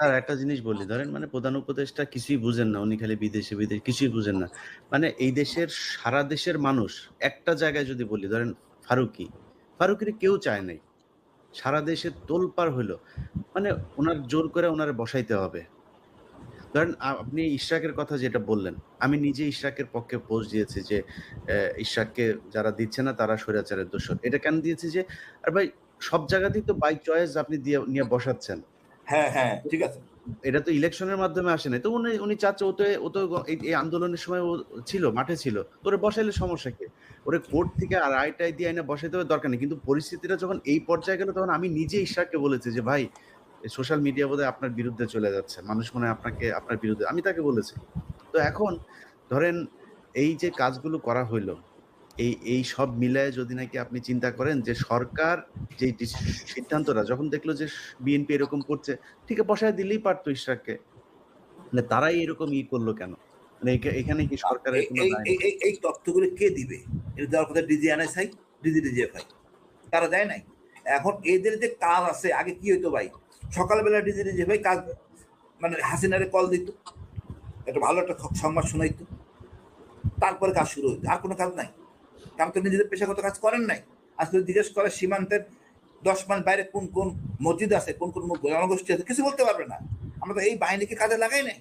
একটা জিনিস বলি ধরেন মানে প্রধান কিছুই বুঝেন না। উনি খালি বিদেশে, বিদেশে কিছুই বুঝেন না। মানে এই দেশের সারা দেশের মানুষ একটা জায়গায় যদি বলি ধরেন ফারুকী, ফারুকীরে কেউ চায় নাই। সারা দেশে তোলপাড় হইল। মানে উনার জোর করে উনারে বসাইতে হবে। ধরেন আপনি ইশরাকের কথা যেটা বললেন, আমি নিজে ইশরাকের পক্ষে পোস্ট দিয়েছি যে ইশরাককে যারা দিচ্ছে না তারা স্বৈরাচারের দোসর। এটা কেন দিয়েছি যে আর ভাই সব জায়গাতেই তো বাই চয়েস আপনি দিয়ে নিয়ে বসাচ্ছেন। হ্যাঁ, হ্যাঁ, ঠিক আছে। এটা তো ইলেকশনের মাধ্যমে আসে নাই। তো উনি উনি চাচ্ছে ও তো ও তো এই আন্দোলনের সময় ও ছিল, মাঠে ছিল। ওরে বসাইলে সমস্যা কি? ওরে কোর্ট থেকে আর রায়-টায় দিয়ে আইনা বসাইতে হবে দরকার নেই। কিন্তু পরিস্থিতিটা যখন এই পর্যায়ে গেল তখন আমি নিজে ইশরাককে বলেছি যে, "ভাই সোশ্যাল মিডিয়া বোধহয় আপনার বিরুদ্ধে চলে যাচ্ছে। মানুষ মনে হয় আপনাকে আপনার বিরুদ্ধে" আমি তাকে বলেছি। তো এখন ধরেন এই যে কাজগুলো করা হইল, এই এই সব মিলায়ে যদি নাকি আপনি চিন্তা করেন যে সরকার ডিস সিদ্ধান্তটা যখন দেখল যে বিএনপি এরকম করছে, ঠিক আছে বসায় দিলেই পারত ইশরাককে। মানে তারাই এরকম ই করল কেন? মানে এখানে কি সরকারের এই তথ্যগুলো কে দিবে? এটা দেওয়ার কথা ডিজিএনএসআই, ডিজি-ডিজিএফআই। তারা দেয় নাই। এখন এদের যে কাজ আছে আগে কি হইতো ভাই? সকালবেলা ডিজি-ডিজিএফআই কাজ মানে হাসিনারে কল দিত। একটা ভালো একটা সংবাদ শোনাইতো। তারপরে কাজ শুরু হইতো। আর কোনো কাজ নাই। কারণ তো নিজেদের পেশাগত কাজ করেন নাই। আজকে জিজ্ঞেস করে সীমান্তের ১০ মাইল বাইরে কোন, কোন মসজিদ আছে, কোন, কোন জনগোষ্ঠী আছে কিছু বলতে পারবে না। আমরা তো এই বাহিনীকে কাজে লাগাই নাই।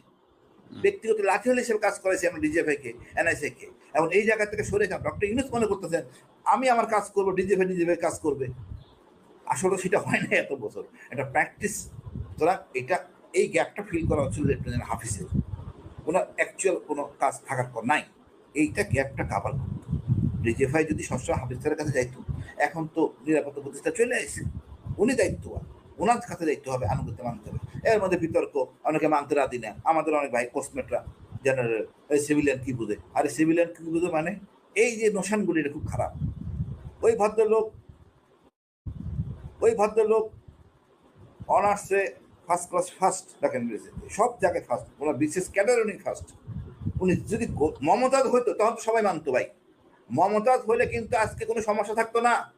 ব্যক্তিগত লাঠি হলে হিসেবে কাজ করেছি আমরা ডিজিএফআইকে, এনআইসিকে। এখন এই জায়গা থেকে সরে যান। ডক্টর ইউনূস মনে করতেছেন আমি আমার কাজ করব, ডিজিএফআই ডিজিএফআই কাজ করবে। আসলে সেটা হয় না এত বছর। এটা প্র্যাকটিস সুতরাং এটা এই গ্যাপটা ফিল করা হচ্ছিল লেফটেন্যান্ট হাফিজের। উনার অ্যাকচুয়াল কোনো কাজ থাকার পর নাই। এইটা গ্যাপটা কাভার করত। যদি সবসময় হাফিজ কাছে যাইতো, এখন তো নিরাপত্তা প্রতিষ্ঠা চলে আইছে। উনি দায়িত্ববান। ওনার কাছে দায়িত্ব হবে আনুগত্য মানতে হবে। এর মধ্যে বিতর্ক অনেকে মানতে রাজি না। আমাদের অনেক ভাই পোস্টমেটরা জেনারেল সিভিলিয়ান কি বুঝে? আরে সিভিলিয়ান কি বুঝে মানে এই যে নোশানগুলি এটা খুব খারাপ। ওই ভদ্রলোক ওই ভদ্রলোক অনার্সে ফার্স্ট ক্লাস ফার্স্ট দেখেন। সব জায়গায় ফার্স্ট। ওনার বিশেষ ক্যাডারে উনি ফার্স্ট। উনি যদি গো মমতাজ হইতো তখন তো সবাই মানতো ভাই। মমতাজ হইলে কিন্তু আজকে কোনো সমস্যা থাকতো না।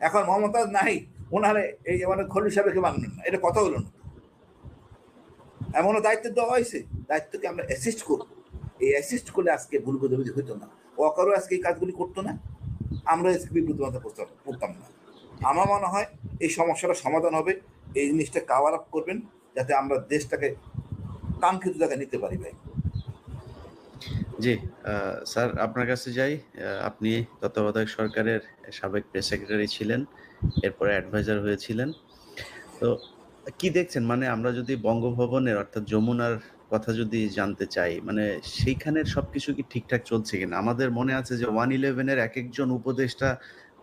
এখন মমতাজ নাই। উনারে এই মানে খলিল সাহেবকে মানবেন না। এটা কথা হলো না। এমনও দায়িত্ব দেওয়া হয়েছে। দায়িত্বকে আমরা অ্যাসিস্ট করব। এই অ্যাসিস্ট করলে আজকে ভুল বোঝাবুঝি হইতো না। ওয়াকারও আজকে এই কাজগুলি করতো না। আমরা বিব্রতমতা প্রস্তাব করতাম না। আমার মনে হয় এই সমস্যাটা সমাধান হবে। এই জিনিসটা কাভার আপ করবেন, যাতে আমরা দেশটাকে কাঙ্ক্ষিত জায়গায় নিতে পারি ভাই। জি, স্যার আপনার কাছে যাই। আপনি তত্ত্বাবধায়ক সরকারের সাবেক প্রেস সেক্রেটারি ছিলেন। এরপরে অ্যাডভাইজার হয়েছিলেন। তো কি দেখছেন? মানে আমরা যদি বঙ্গভবনের অর্থাৎ যমুনার কথা যদি জানতে চাই, মানে সেইখানের সবকিছু কি ঠিকঠাক চলছে কিনা? আমাদের মনে আছে যে 111 এর একেকজন উপদেষ্টা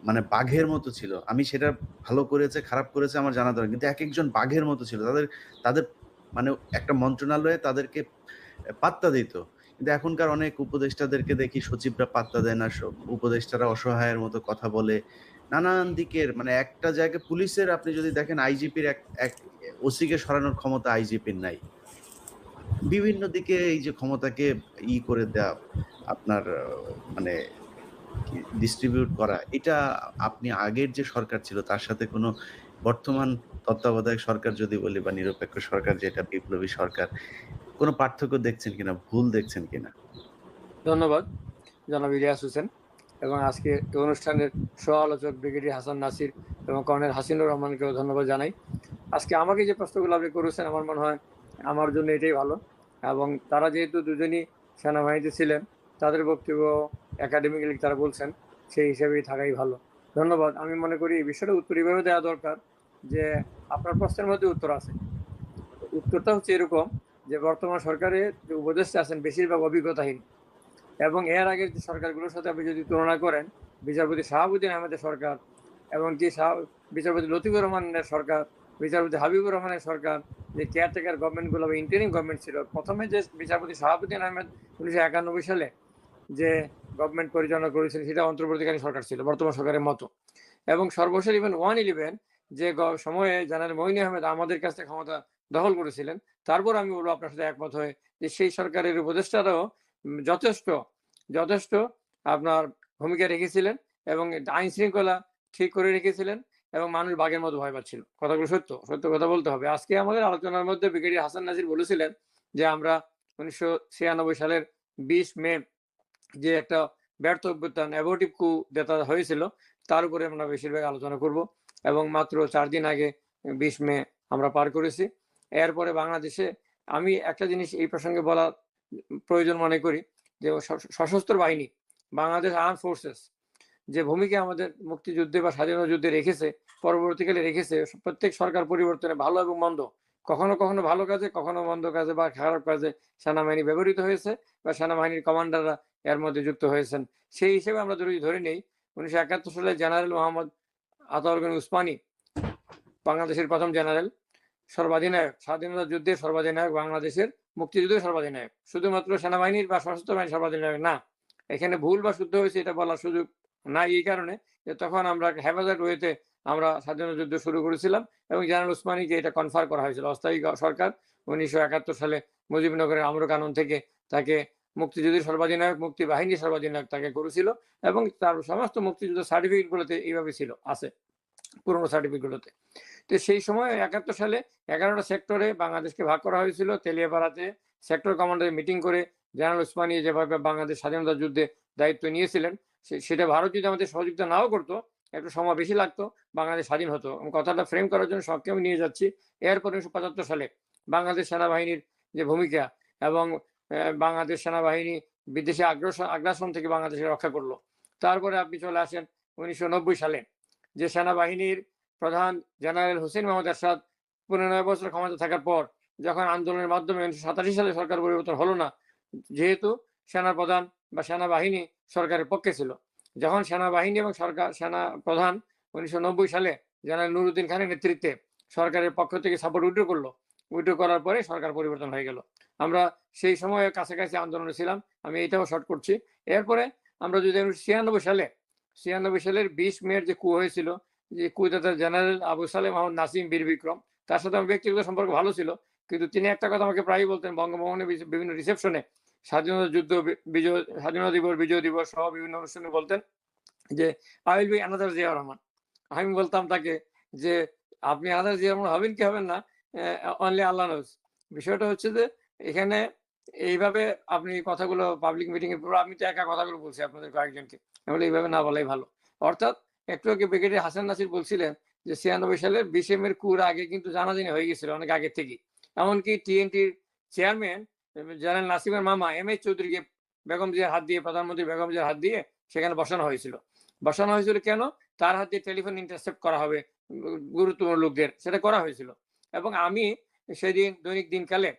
মানে বাঘের মতো ছিল। আমি সেটা ভালো করেছে, খারাপ করেছে আমার জানা দরকার। কিন্তু এক একজন বাঘের মতো ছিল। তাদের তাদের মানে একটা মন্ত্রণালয়ে তাদেরকে পাত্তা দিত। এখনকার অনেক উপদেষ্টাদেরকে দেখি সচিবরা পাত্তা দেয় না। উপদেষ্টারা অসহায়ের মতো কথা বলে। নানান দিকের মানে একটা জায়গায় পুলিশের আপনি যদি দেখেন আইজিপির এক এক ওসিকে সরানোর ক্ষমতা আইজিপির নাই। বিভিন্ন দিকে এই যে ক্ষমতাকে ই করে দেয়া আপনার মানে ডিস্ট্রিবিউট করা, এটা আপনি আগের যে সরকার ছিল তার সাথে কোনো বর্তমান তত্ত্বাবধায়ক সরকার যদি বলি বা নিরপেক্ষ সরকার যেটা বিপ্লবী সরকার, কোনো পার্থক্য দেখছেন কিনা? ভুল দেখছেন কিনা? ধন্যবাদ জনাব ইলিয়াস হোসেন এবং আজকে অনুষ্ঠানের সহ-আলোচক ব্রিগেডিয়ার হাসান নাসির এবং কর্নেল হাসিনুর রহমানকেও ধন্যবাদ জানাই। আজকে আমাকে যে প্রশ্নগুলো আপনি করেছেন আমার মনে হয় আমার জন্য এটাই ভালো এবং তারা যেহেতু দুজনই সেনাবাহিনীতে ছিলেন, তাদের বক্তব্য একাডেমিক্যালি তারা বলছেন, সেই হিসেবেই থাকাই ভালো। ধন্যবাদ। আমি মনে করি এই বিষয়টার উত্তর এভাবে দেওয়া দরকার যে আপনার প্রশ্নের মধ্যে উত্তর আছে। উত্তরটা হচ্ছে এরকম যে বর্তমান সরকারে যে উপদেষ্টা আছেন বেশিরভাগ অভিজ্ঞতাহীন এবং এর আগের যে সরকারগুলোর সাথে আপনি যদি তুলনা করেন, বিচারপতি শাহাবুদ্দিন আহমেদের সরকার এবং এমনকি শাহ বিচারপতি লতিফুর রহমানের সরকার, বিচারপতি হাবিবুর রহমানের সরকার, যে কেয়ারটেকার গভর্নমেন্টগুলো বা ইন্টারিম গভর্নমেন্ট ছিল। প্রথমে যে বিচারপতি শাহাবুদ্দিন আহমেদ ১৯৯১ সালে যে গভর্নমেন্ট পরিচালনা করেছিলেন সেটা অন্তর্বর্তীকালীন সরকার ছিল বর্তমান সরকারের মতো। এবং সর্বশেষ ইভেন 111 যে গ সময়ে জেনারেল মঈন আহমেদ আমাদের কাছ থেকে ক্ষমতা দখল করেছিলেন, তারপর আমি বলব আপনার সাথে একমত হয়ে যে সেই সরকারের উপদেষ্টারাও যথেষ্ট, যথেষ্ট আপনার ভূমিকা রেখেছিলেন এবং আইন শৃঙ্খলা ঠিক করে রেখেছিলেন এবং মানুষ বাঘের মতো ভয় পাচ্ছিল। কথাগুলো সত্য সত্য কথা বলতে হবে। আজকে আমাদের আলোচনার মধ্যে ব্রিগেডিয়ার হাসান নাজির বলেছিলেন যে আমরা উনিশশো ছিয়ানব্বই সালের বিশ মে যে একটা ব্যর্থ অভ্যুত্থান অ্যাবোটিভ কু যেটা হয়েছিল তার উপরে আমরা বেশিরভাগ আলোচনা করব এবং মাত্র চার দিন আগে বিশ মে আমরা পার করেছি। এরপরে বাংলাদেশে আমি একটা জিনিস এই প্রসঙ্গে বলা প্রয়োজন মনে করি যে সশস্ত্র বাহিনী, বাংলাদেশ আর্ম ফোর্সেস যে ভূমিকা আমাদের মুক্তিযুদ্ধে বা স্বাধীনতা যুদ্ধে রেখেছে, পরবর্তীকালে রেখেছে প্রত্যেক সরকার পরিবর্তনে ভালো এবং মন্দ, কখনো কখনো ভালো কাজে, কখনো মন্দ কাজে বা খারাপ কাজে সেনাবাহিনী ব্যবহৃত হয়েছে বা সেনাবাহিনীর কমান্ডাররা এর মধ্যে যুক্ত হয়েছেন। সেই হিসেবে আমরা যদি ধরে নেই, উনিশশো একাত্তর সালে জেনারেল মোহাম্মদ আতাউল গনি উসমানী, বাংলাদেশের প্রথম জেনারেল সর্বাধিনায়ক, স্বাধীনতা যুদ্ধের সর্বাধিনায়ক, বাংলাদেশের মুক্তিযুদ্ধের সর্বাধিনায়ক। শুধুমাত্র সেনাবাহিনীর বা সশস্ত্র বাহিনীর সর্বাধিনায়ক না, এখানে ভুল বা শুদ্ধ হয়েছে এটা বলার সুযোগ নাই এই কারণে যে তখন আমরা হেফাজত ওয়েতে আমরা স্বাধীনতা যুদ্ধ শুরু করেছিলাম এবং জেনারেল উসমানীকে এটা কনফার করা হয়েছিল। অস্থায়ী সরকার উনিশশো একাত্তর সালে মুজিবনগরের আমর কানুন থেকে তাকে মুক্তিযুদ্ধের সর্বাধিনায়ক, মুক্তি বাহিনীর সর্বাধিনায়ক তাকে করেছিল এবং তার সমস্ত মুক্তিযুদ্ধ সার্টিফিকেট গুলোতে এইভাবে ছিল, আছে পুরোনো সার্টিফিকেট গুলোতে। তো সেই সময় একাত্তর সালে এগারোটা সেক্টরে বাংলাদেশকে ভাগ করা হয়েছিল। তেলিয়াপাড়াতে সেক্টর কমান্ডারের মিটিং করে জেনারেল উসমানী যেভাবে বাংলাদেশ স্বাধীনতা যুদ্ধে দায়িত্ব নিয়েছিলেন সেটা ভারত যদি আমাদের সহযোগিতা নাও করতো, একটু সময় বেশি লাগতো, বাংলাদেশ স্বাধীন হতো। আমি কথাটা ফ্রেম করার জন্য সক্ষম নিয়ে যাচ্ছি। এরপর উনিশশো পঁচাত্তর সালে বাংলাদেশ সেনাবাহিনীর যে ভূমিকা এবং বাংলাদেশ সেনাবাহিনী বিদেশি আগ্রাসন আগ্রাসন থেকে বাংলাদেশকে রক্ষা করল। তারপরে আপনি চলে আসেন উনিশশো নব্বই সালে, যে সেনাবাহিনীর প্রধান জেনারেল হোসেন মোহাম্মদ এরশাদ পনেরো বছর ক্ষমতা থাকার পর যখন আন্দোলনের মাধ্যমে উনিশশো সাতাশি সালে সরকার পরিবর্তন হলো না, যেহেতু সেনা প্রধান বা সেনাবাহিনী সরকারের পক্ষে ছিল। যখন সেনাবাহিনী এবং সরকার সেনা প্রধান উনিশশো নব্বই সালে জেনারেল নুরুদ্দিন খানের নেতৃত্বে সরকারের পক্ষ থেকে সাপোর্ট উইড্রো করল, উইড্রো করার পরে সরকার পরিবর্তন হয়ে গেল। আমরা সেই সময়ে কাছাকাছি আন্দোলনে ছিলাম, আমি এটাও শর্ট করছি। এরপরে আমরা যদি ছিয়ানব্বই সালে, ছিয়ানব্বই সালের বিশ মেয়ের যে কু হয়েছিল যে কুয়েতার জেনারেল আবু সালেম মোহাম্মদ নাসিম বীর বিক্রম, তার সাথে আমার ব্যক্তিগত সম্পর্ক ভালো ছিল। কিন্তু তিনি একটা কথা আমাকে প্রায়ই বলতেন, বঙ্গভবনে বিভিন্ন রিসেপশনে স্বাধীনতা যুদ্ধ বিজয়, স্বাধীনতা দিবস, বিজয় দিবস সহ বিভিন্ন অনুষ্ঠানে বলতেন যে I will be another Zia Rahman আমি বলতাম তাকে যে, আপনি আনাদার জিয়া রহমান হবেন কি হবেন না? অনলি আল্লাহ নোজ বিষয়টা হচ্ছে যে, এখানে এইভাবে আপনি কথাগুলো পাবলিক মিটিং এ পুরো আমি তো একা কথাগুলো বলছি আপনাদের কয়েকজনকে। এইভাবে না বলাই ভালো। অর্থাৎ একটু আগে ব্রিগেডিয়ার হাসান নাসির বলছিলেন যে ছিয়ানব্বই সালের বিশে এর কুর আগে কিন্তু জানাজানি হয়ে গেছিল অনেক আগে থেকে এমনকি টিএনটির চেয়ারম্যান জেনারেল নাসিমের মামা এম এইচ চৌধুরীকে বেগম জিয়ার হাত দিয়ে, প্রধানমন্ত্রী বেগম জিয়ার হাত দিয়ে সেখানে বসানো হয়েছিল। বসানো হয়েছিল কেন? তার হাত দিয়ে টেলিফোন ইন্টারসেপ্ট করা হবে, গুরুত্বপূর্ণ লোকদের, সেটা করা হয়েছিল। এবং আমি সেদিন দৈনিক দিনকালে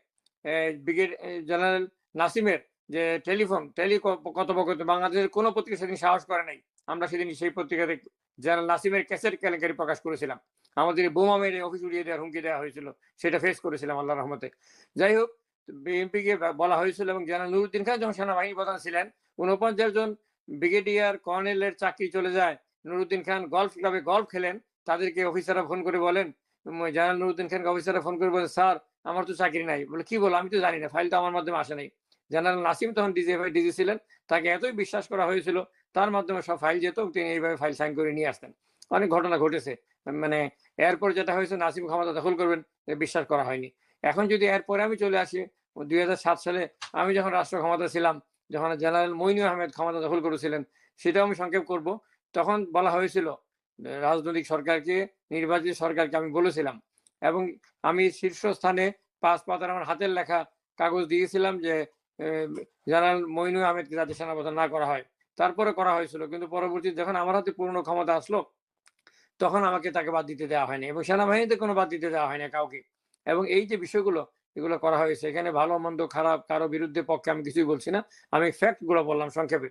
ব্রিগেড জেনারেল নাসিমের যে টেলিফোন টেলি কথোপকথন, বাংলাদেশের কোনো পত্রিকা সেদিন সাহস করে নাই। আমরা সেদিন সেই পত্রিকাতে জেনারেল নাসিমের ক্যাসেট কেলেঙ্কারি প্রকাশ করেছিলাম। আমাদের বোমা মেরে অফিস উড়িয়ে দেওয়ার হুমকি দেওয়া হয়েছিল, সেটা ফেস করেছিলাম আল্লাহ রহমতে। যাই হোক বিএনপিকে বলা হয়েছিল এবং জেনারেল নুরুদ্দিন খান যখন সেনাবাহিনী প্রধান ছিলেন উনপঞ্চাশ জন ব্রিগেডিয়ার কর্নেলের চাকরি চলে যায়। নুরুদ্দিন খান গলফ ক্লাবে গলফ খেলেন, তাদেরকে অফিসাররা ফোন করে বলেন জেনারেল নুরুদ্দিন খানকে অফিসাররা ফোন করে বলেন, স্যার, আমার তো চাকরি নাই। বলে, কি বলো? আমি তো জানি না ফাইল তো আমার মাধ্যমে আসে নাই। জেনারেল নাসিম তখন ডিজি ডিজি ছিলেন, তাকে এতই বিশ্বাস করা হয়েছিল তার মাধ্যমে সব ফাইল যেত, তিনি এইভাবে ফাইল সাইন করে নিয়ে আসতেন। অনেক ঘটনা ঘটেছে। মানে এরপর যেটা হয়েছে, নাসিম ক্ষমতা দখল করবেন বিশ্বাস করা হয়নি। এখন যদি এরপরে আমি চলে আসি, দুই হাজার সাত সালে আমি যখন রাষ্ট্র ক্ষমতা ছিলাম, যখন জেনারেল মইনু আহমেদ ক্ষমতা দখল করেছিলেন, সেটাও আমি সংক্ষেপ করব। তখন বলা হয়েছিল, রাজনৈতিক সরকারকে, নির্বাচিত সরকারকে আমি বলেছিলাম এবং আমি শীর্ষস্থানে পাঁচ পাতার আমার হাতের লেখা কাগজ দিয়েছিলাম যে জেনারেল মইনু আহমেদকে যাতে সেনাপ্রধান না করা হয়। তারপরে করা হয়েছিল। কিন্তু পরবর্তী যখন আমার হাতে পূর্ণ ক্ষমতা আসলো, তখন আমাকে তাকে বাদ দিতে দেওয়া হয়নি এবং সেনাবাহিনীতে কোনো বাদ দিতে দেওয়া হয়নি কাউকে। এবং এই যে বিষয়গুলো, এগুলো করা হয়েছে, এখানে ভালো, মন্দ, খারাপ, কারও বিরুদ্ধে পক্ষে আমি কিছুই বলছি না। আমি ফ্যাক্টগুলো বললাম সংক্ষেপে।